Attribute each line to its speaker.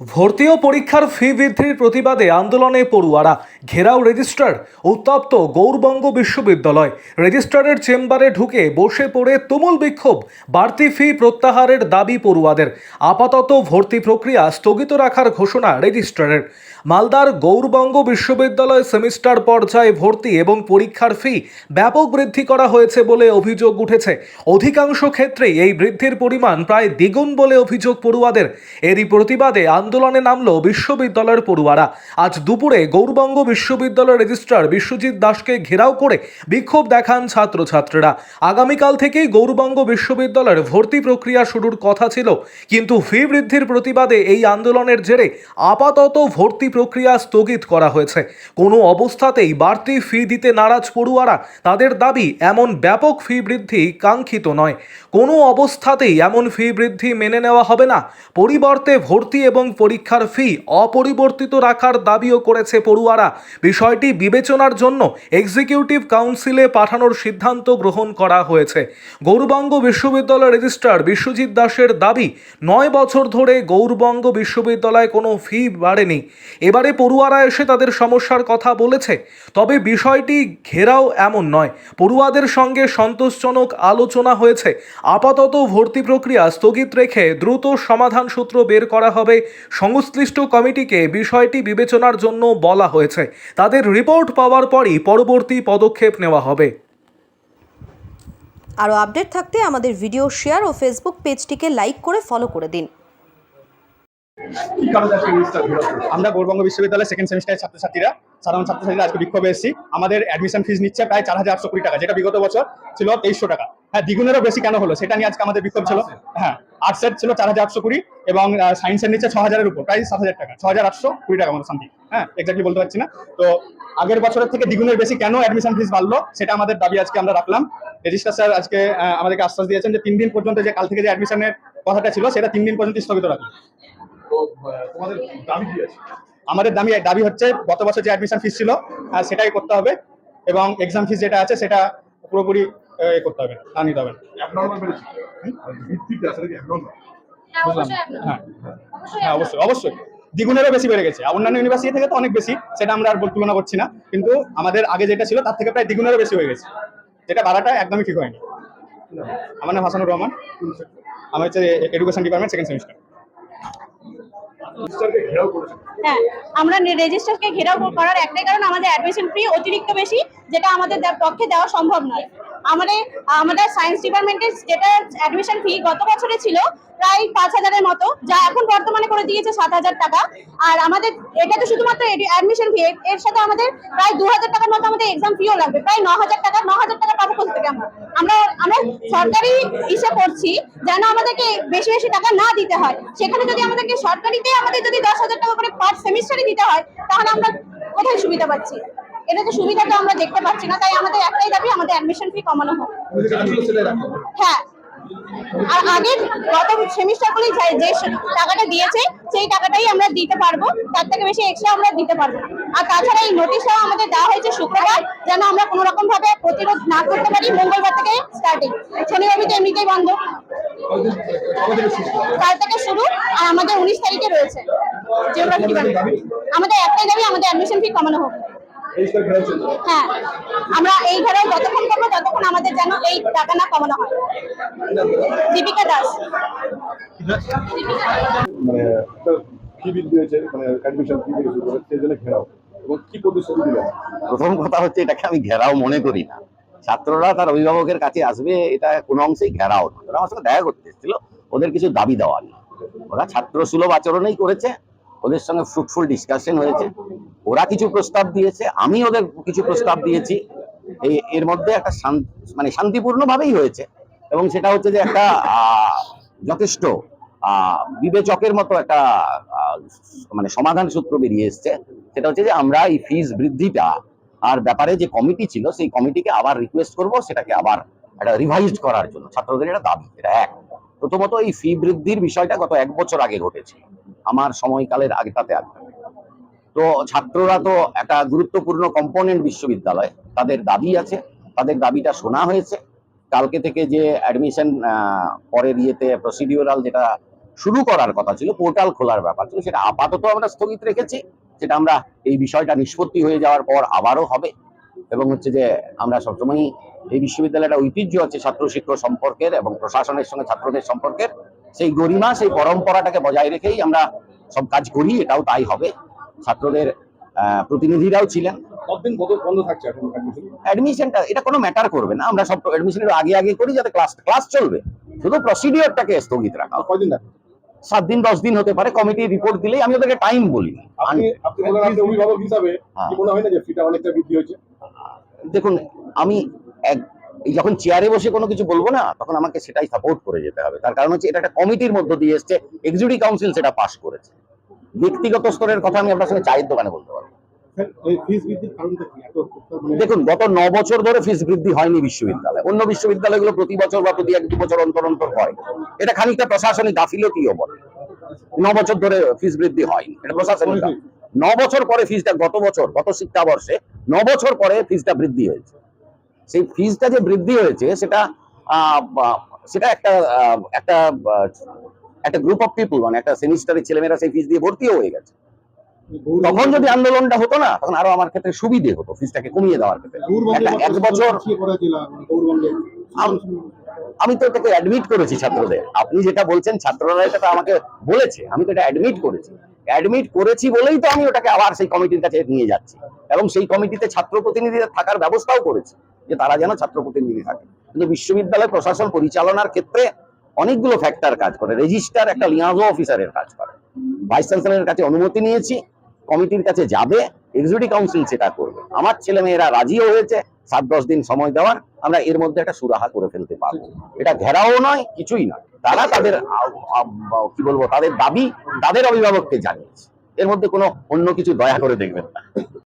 Speaker 1: ভর্তি ও পরীক্ষার ফি বৃদ্ধির প্রতিবাদে আন্দোলনে পড়ুয়ারা। ঘেরাও রেজিস্ট্রার উত্তপ্ত গৌরবঙ্গ বিশ্ববিদ্যালয়। রেজিস্ট্রারের চেম্বারে ঢুকে বসে পড়ে তুমুল বিক্ষোভ, বাড়তি ফি প্রত্যাহারের দাবি পড়ুয়াদের। আপাতত ভর্তি প্রক্রিয়া স্থগিত রাখার ঘোষণা রেজিস্ট্রারের মালদার গৌরবঙ্গ বিশ্ববিদ্যালয় সেমিস্টার পর্যায়ে ভর্তি এবং পরীক্ষার ফি ব্যাপক বৃদ্ধি করা হয়েছে বলে অভিযোগ উঠেছে। অধিকাংশ ক্ষেত্রেই এই বৃদ্ধির পরিমাণ প্রায় দ্বিগুণ বলে অভিযোগ পড়ুয়াদের। এরই প্রতিবাদে আন্দোলনে নামল বিশ্ববিদ্যালয়ের পড়ুয়ারা। আজ দুপুরে গৌরবঙ্গ বিশ্ববিদ্যালয়ের রেজিস্ট্রার বিশ্বজিৎ দাসকে ঘেরাও করে বিক্ষোভ দেখান ছাত্রছাত্রীরা। আগামীকাল থেকেই গৌরবঙ্গ বিশ্ববিদ্যালয়ের ভর্তি প্রক্রিয়া শুরুর কথা ছিল, কিন্তু ফি বৃদ্ধির প্রতিবাদে এই আন্দোলনের জেরে আপাতত ভর্তি প্রক্রিয়া স্থগিত করা হয়েছে। কোনো অবস্থাতেই বাড়তি ফি দিতে নারাজ পড়ুয়ারা তাদের দাবি, এমন ব্যাপক ফি বৃদ্ধি কাঙ্ক্ষিত নয়। কোনো অবস্থাতেই এমন ফি বৃদ্ধি মেনে নেওয়া হবে না। পরিবর্তে ভর্তি এবং পরীক্ষার ফি অপরিবর্তিত রাখার দাবিও করেছে পড়ুয়ারা। বিষয়টি বিবেচনার জন্য এক্সিকিউটিভ কাউন্সিলে পাঠানোর সিদ্ধান্ত গ্রহণ করা হয়েছে। গৌরবঙ্গ বিশ্ববিদ্যালয় রেজিস্ট্রার বিশ্বজিৎ দাসের দাবি, নয় বছর ধরে গৌরবঙ্গ বিশ্ববিদ্যালয়ে কোনো ফি বাড়েনি। এবারে পড়ুয়ারা এসে তাদের সমস্যার কথা বলেছে। তবে বিষয়টি ঘেরাও এমন নয়। পড়ুয়াদের সঙ্গে সন্তোষজনক আলোচনা হয়েছে। আপাতত ভর্তি প্রক্রিয়া স্থগিত রেখে দ্রুত সমাধান সূত্র বের করা হবে। সংশ্লিষ্ট কমিটিকে বিষয়টি বিবেচনার জন্য বলা হয়েছে। তাদের রিপোর্ট পাওয়ার পরই পরবর্তী পদক্ষেপ নেওয়া হবে।
Speaker 2: আরও আপডেট থাকতে আমাদের ভিডিও শেয়ার ও ফেসবুক পেজটিকে লাইক করে ফলো করে দিন।
Speaker 3: আমরা গৌরবঙ্গ বিশ্ববিদ্যালয়ের সেকেন্ড সেমিস্টারের ছাত্রছাত্রীরা সাধারণ ছাত্রছাত্রীরা আজকে বিক্ষোভে এসেছি। আমাদের অ্যাডমিশন ফিস নিচ্ছে প্রায় চার হাজার আটশো কোটি টাকা যেটা বিগত বছর ছিল তেইশশো টাকা। হ্যাঁ দ্বিগুণেরও বেশি কেন হলো? সেটা নিয়ে আজকে আমাদের বিক্ষোভ ছিল। হ্যাঁ আর্টস আর্টসের ছিল চার হাজার আটশো কুড়ি এবং সায়েন্সের নিচ্ছে ছ হাজারের উপর প্রায় সাত হাজার টাকা ছ হাজার আটশো কুড়ি টাকা মতো সামথিং হ্যাঁ এক্স্যাক্টলি বলতে পারছি না। তো আগের বছরের থেকে দ্বিগুণের বেশি কেন অ্যাডমিশন ফিস বাড়লো সেটা আমাদের দাবি আজকে আমরা রাখলাম। রেজিস্ট্রার স্যার আজকে আমাদেরকে আশ্বাস দিয়েছেন যে তিন দিন পর্যন্ত যে কাল থেকে যে অ্যাডমিশনের কথাটা ছিল সেটা তিন দিন পর্যন্ত স্থগিত
Speaker 4: আহ, তোমাদের দাবি কি আছে?
Speaker 3: আমাদের দাবি দাবি হচ্ছে গত বছর যে অ্যাডমিশন ফিস ছিল সেটাই করতে হবে এবং এক্সাম ফিস যেটা আছে সেটা পুরোপুরি এ করতে হবে না নিতে হবে।
Speaker 4: অ্যাবনর্মাল
Speaker 3: বুঝলাম। হ্যাঁ। হ্যাঁ অবশ্যই অবশ্যই। দ্বিগুণেরও বেশি বেড়ে গেছে। অন্যান্য ইউনিভার্সিটি থেকে তো অনেক বেশি সেটা আমরা আর বল- তুলনা করছি না। কিন্তু আমাদের আগে যেটা ছিল তার থেকে প্রায় দ্বিগুণেরও বেশি হয়ে গেছে। যেটা বাড়াটা একদমই ঠিক হয়নি। আমার নাম হাসানুর রহমান। আমি হচ্ছে এডুকেশন ডিপার্টমেন্ট সেকেন্ড সেমিস্টার
Speaker 5: হ্যাঁ আমরা রেজিস্টারকে ঘেরাও করার একটাই কারণ আমাদের অ্যাডমিশন ফি অতিরিক্ত বেশি যেটা আমাদের পক্ষে দেওয়া সম্ভব নয়। আমাদের আমাদের সায়েন্স ডিপার্টমেন্টের যেটা অ্যাডমিশন ফি গত বছরে ছিল প্রায় পাঁচ হাজারের মতো, যা এখন বর্তমানে করে দিয়েছে সাত হাজার টাকা। আর আমাদের, এটা তো শুধুমাত্র অ্যাডমিশন ফি এর সাথে আমাদের প্রায় দু হাজার টাকার মতো আমাদের এক্সাম ফিও লাগবে, প্রায় ন হাজার টাকা, ন হাজার টাকা পাবো কোথা থেকে আমরা? আমরা আমরা সরকারি ইসে করছি যেন আমাদেরকে বেশি বেশি টাকা না দিতে হয়। সেখানে যদি আমাদেরকে সরকারিতে আমাদের যদি দশ হাজার টাকা করে পার সেমিস্টারে দিতে হয়, তাহলে আমরা কোথায় সুবিধা পাচ্ছি? এটা তো সুবিধা তো আমরা দেখতে পাচ্ছি না, তাই আমাদের একটাই দাবি, আমাদের অ্যাডমিশন ফি কমানো হোক। হ্যাঁ। আর আগের গত সেমিস্টার গুলি যে টাকাটা দিয়েছে, সেই টাকাটাই আমরা দিতে পারব। তার থেকে বেশি এক্সট্রা আমরা দিতে পারব আর তাছাড়া এই নোটিশটাও আমাদের দেওয়া হয়েছে শুক্রবার, যেন আমরা কোনো রকম ভাবে প্রতিরোধ না করতে পারি মঙ্গলবার থেকে স্টার্টিং শনিবার তো এমনিতেই বন্ধ। কাল থেকে শুরু, আর আমাদের উনিশ তারিখে রয়েছে। আমাদের একটাই দাবি, আমাদের অ্যাডমিশন ফি কমানো
Speaker 4: চলছে
Speaker 5: হ্যাঁ আমরা এই ঘরেও যতক্ষণ করব ততক্ষণ আমাদের যেন এই টাকা না কমানো হয়। দীপিকা দাস।
Speaker 4: মানে মানে অ্যাডমিশন ফি থেকে সেই জন্য ঘেরাও। এবং কি প্রতিশ্রুতি দিলেন?
Speaker 6: প্রথম কথা হচ্ছে এটাকে আমি ঘেরাও মনে করি না। ছাত্ররা তার অভিভাবকের কাছে আসবে এটা কোনো অংশেই ঘেরাও না ওরা আমার সঙ্গে দেখা করতে এসেছিল ওদের কিছু দাবি দেওয়া নেই। ওরা ছাত্র সুলভ আচরণেই করেছে ওদের সঙ্গে ফ্রুটফুল ডিসকাশন হয়েছে। ওরা কিছু প্রস্তাব দিয়েছে, আমি ওদের কিছু প্রস্তাব দিয়েছি। এই, এর মধ্যে একটা মানে শান্তিপূর্ণ ভাবেই হয়েছে। এবং সেটা হচ্ছে যে একটা যথেষ্ট বিবেচকের মতো একটা মানে সমাধান সূত্র বেরিয়ে এসছে। সেটা হচ্ছে যে আমরা এই ফিজ বৃদ্ধিটা আর ব্যাপারে যে কমিটি ছিল, সেই কমিটিকে আবার রিকোয়েস্ট করব, সেটাকে আবার একটা রিভাইজড করার জন্য। ছাত্রদের এটা দাবি, এটা এক। প্রথমত এই ফি বৃদ্ধির বিষয়টা গত এক বছর আগে ঘটেছে। আমার সময়কালের আগেটাতে আগে। তো ছাত্ররা তো একটা গুরুত্বপূর্ণ কম্পোনেন্ট বিশ্ববিদ্যালয়। তাদের দাবি আছে, তাদের দাবিটা শোনা হয়েছে। কালকে থেকে যে অ্যাডমিশন পরের ইয়েতে প্রসিডিওরাল যেটা শুরু করার কথা ছিল পোর্টাল খোলার ব্যাপার ছিল, সেটা আপাতত আমরা স্থগিত রেখেছি। সেটা আমরা এই বিষয়টা নিষ্পত্তি হয়ে যাওয়ার পর আবারও হবে। এবং হচ্ছে যে আমরা সবসময়ই এই বিশ্ববিদ্যালয়ের ঐতিহ্য আছে ছাত্র শিক্ষক সম্পর্কের এবং প্রশাসনের সঙ্গে ছাত্রদের সম্পর্কের। সেই গরিমা, সেই পরম্পরাটাকে বজায় রেখেই আমরা সব কাজ করি, এটাও তাই হবে। ছাত্রদের প্রতিনিধিরাও ছিলেন।
Speaker 4: কতদিন কত বন্ধ থাকছে
Speaker 6: অ্যাডমিশনটা এটা কোনো ম্যাটার করবে না। আমরা সব অ্যাডমিশনের আগে আগে করি যাতে ক্লাস ক্লাস চলবে। শুধু প্রসিডিওরটাকে স্থগিত রাখা
Speaker 4: কয়দিন
Speaker 6: সাত দিন দশ দিন হতে পারে। কমিটি রিপোর্ট দিলেই আমি ওদেরকে টাইম বলি। হ্যাঁ। দেখুন আমি এক যখন চেয়ারে বসে কোনো কিছু বলব না তখন আমাকে সেটাই সাপোর্ট করে যেতে হবে। তার কারণ হচ্ছে এটা একটা কমিটির মধ্য দিয়ে এসছে। এক্সিকিউটিভ কাউন্সিল সেটা পাস করেছে। ব্যক্তিগত স্তরের কথা আমি আপনার সঙ্গে চায়ের দোকানে বলতে পারব।
Speaker 4: মানে
Speaker 6: দেখুন গত ন বছর ধরে ফিস বৃদ্ধি হয়নি বিশ্ববিদ্যালয়ে। অন্য বিশ্ববিদ্যালয়গুলো প্রতি বছর বা প্রতি এক দু বছর অন্তর অন্তর হয়। এটা খানিকটা প্রশাসনিক গাফিলতিও বলে ন বছর ধরে ফিস বৃদ্ধি হয়নি। এটা প্রশাসনিক ন বছর পরে ফিসটা গত বছর গত শিক্ষাবর্ষে ন বছর পরে ফিসটা বৃদ্ধি হয়েছে। সেই ফিসটা যে বৃদ্ধি হয়েছে সেটা আহ, সেটা একটা আহ, একটা একটা গ্রুপ অফ পিপল মানে একটা সেমিস্টারের ছেলেমেয়েরা সেই ফিস দিয়ে ভর্তিও হয়ে গেছে। তখন যদি আন্দোলনটা হতো না তখন আরও আমার ক্ষেত্রে সুবিধে হতো ফিসটাকে কমিয়ে দেওয়ার ক্ষেত্রে। এক বছর আম- তো এটাকে অ্যাডমিট করেছি ছাত্রদের। আপনি যেটা বলছেন ছাত্ররা এটা তো আমাকে বলেছে আমি তো এটা অ্যাডমিট করেছি। অ্যাডমিট করেছি বলেই তো আমি ওটাকে আবার সেই কমিটির কাছে নিয়ে যাচ্ছি। এবং সেই কমিটিতে ছাত্র প্রতিনিধিদের থাকার ব্যবস্থাও করেছি যে তারা যেন ছাত্র প্রতিনিধি থাকে। কিন্তু বিশ্ববিদ্যালয় প্রশাসন পরিচালনার ক্ষেত্রে অনেকগুলো ফ্যাক্টর কাজ করে। রেজিস্টার একটা লিয়াজো অফিসারের কাজ করে। ভাইস চ্যান্সেলরের কাছে অনুমতি নিয়েছি কমিটির কাছে যাবে এক্সিকিউটিভ কাউন্সিল সেটা করবে। আমার ছেলে মেয়েরা রাজিও হয়েছে, সাত দশ দিন সময় দেওয়ার, আমরা এর মধ্যে একটা সুরাহা করে ফেলতে পারব। এটা ঘেরাও নয়, কিছুই নয়। তারা তাদের কি বলব, তাদের দাবি, তাদের অভিভাবককে জানিয়েছে। এর মধ্যে কোনো অন্য কিছু দয়া করে দেখবেন না।